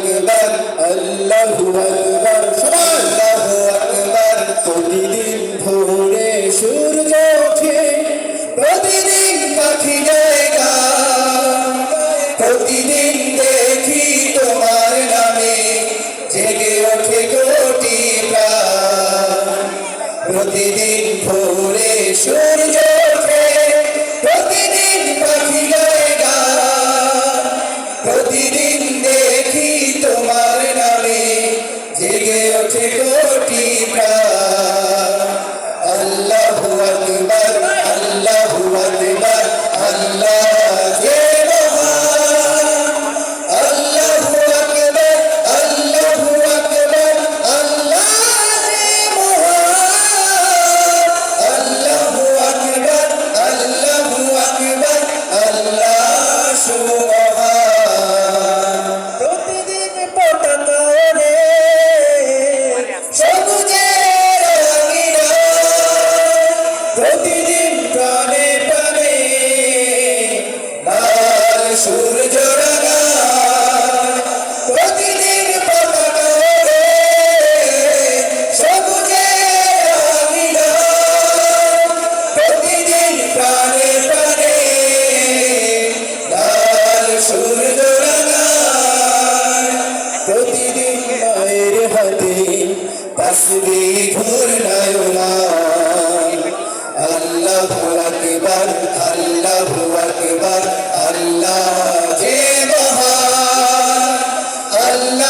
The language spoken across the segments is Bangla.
আকবার আল্লাহু আকবার আল্লাহু আকবার। প্রতিদিন ভোরে সূর্য আল্লাহু প্রতিদিন প্রাণে প্রাণে লাল সূর্য প্রতিদিন রঙিনা প্রতিদিন প্রাণে প্রাণে লাল সূর্য প্রতিদিন মায়ের হাতে তসবি ঘূর্ণায়না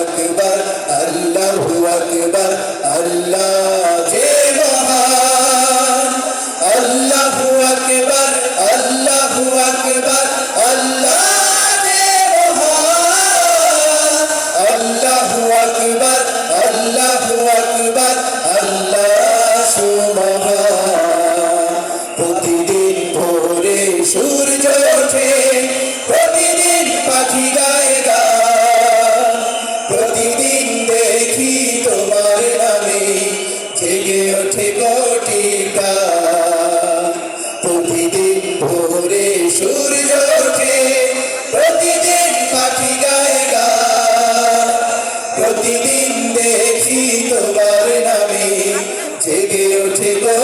আকবার, আল্লাহু আকবার, আল্লাহ যে মহান। আল্লাহু আকবার আল্লাহু আকবার, আল্লাহ যে মহান। আল্লাহু আকবার আল্লাহু আকবার, আল্লাহ সুবহান প্রতিদিন ভোরে সূর্য ওঠে, প্রতিদিন পাখি কোটি গান প্রতিদিন ভোরে সূর্য ওঠে, প্রতিদিন পাখি গায় গান প্রতিদিন দেখি তোমার নামে, জেগে ওঠে গো